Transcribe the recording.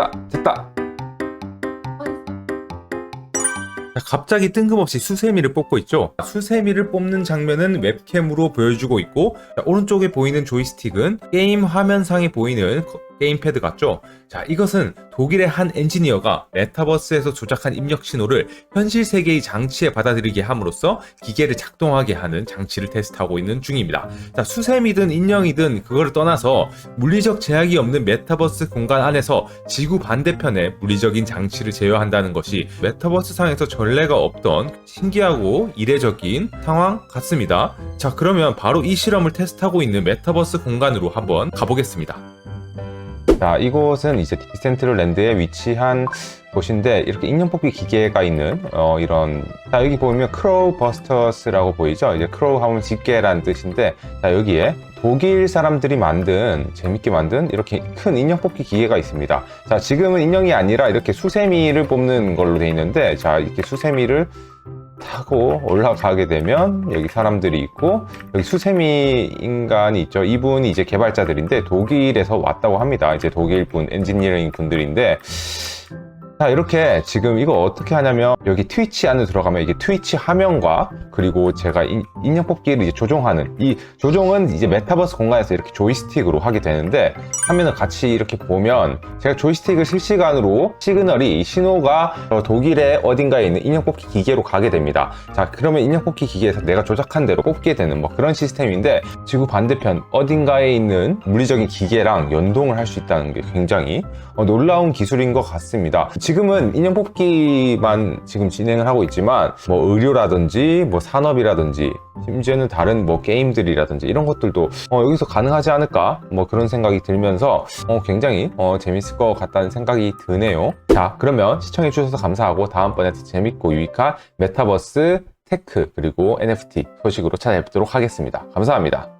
됐다 됐다 자, 갑자기 뜬금없이 수세미를 뽑고 있죠. 수세미를 뽑는 장면은 웹캠으로 보여주고 있고 자, 오른쪽에 보이는 조이스틱은 게임 화면상에 보이는 거- 게임패드 같죠. 자, 이것은 독일의 한 엔지니어가 메타버스에서 조작한 입력 신호를 현실 세계의 장치에 받아들이게 함으로써 기계를 작동하게 하는 장치를 테스트하고 있는 중입니다. 자, 수세미든 인형이든 그거를 떠나서 물리적 제약이 없는 메타버스 공간 안에서 지구 반대편에 물리적인 장치를 제어한다는 것이 메타버스 상에서 전례가 없던 신기하고 이례적인 상황 같습니다. 자, 그러면 바로 이 실험을 테스트하고 있는 메타버스 공간으로 한번 가보겠습니다. 자, 이곳은 이제 디센트럴랜드에 위치한 곳인데 이렇게 인형 뽑기 기계가 있는 어, 이런 자 여기 보면 크로우 버스터스라고 보이죠? 이제 크로우 하면 집게라는 뜻인데 자 여기에 독일 사람들이 만든 재밌게 만든 이렇게 큰 인형 뽑기 기계가 있습니다. 자 지금은 인형이 아니라 이렇게 수세미를 뽑는 걸로 돼 있는데 자 이렇게 수세미를 타고 올라가게 되면 여기 사람들이 있고 여기 수세미 인간이 있죠. 이분이 이제 개발자들인데 독일에서 왔다고 합니다. 이제 독일 분 엔지니어링 분들인데 자 이렇게 지금 이거 어떻게 하냐면 여기 트위치 안에 들어가면 이게 트위치 화면과 그리고 제가 인, 인형 뽑기를 이제 조종하는 이 조종은 이제 메타버스 공간에서 이렇게 조이스틱으로 하게 되는데 화면을 같이 이렇게 보면 제가 조이스틱을 실시간으로 시그널이 이 신호가 어, 독일의 어딘가에 있는 인형 뽑기 기계로 가게 됩니다 자 그러면 인형 뽑기 기계에서 내가 조작한 대로 뽑게 되는 뭐 그런 시스템인데 지구 반대편 어딘가에 있는 물리적인 기계랑 연동을 할 수 있다는 게 굉장히 어, 놀라운 기술인 것 같습니다. 지금은 인형 뽑기만 지금 진행을 하고 있지만 뭐 의료라든지 뭐 산업이라든지 심지어는 다른 뭐 게임들이라든지 이런 것들도 어, 여기서 가능하지 않을까 뭐 그런 생각이 들면서 어, 굉장히 어, 재밌을 것 같다는 생각이 드네요. 자 그러면 시청해 주셔서 감사하고 다음번에 더 재밌고 유익한 메타버스 테크 그리고 NFT 소식으로 찾아뵙도록 하겠습니다. 감사합니다.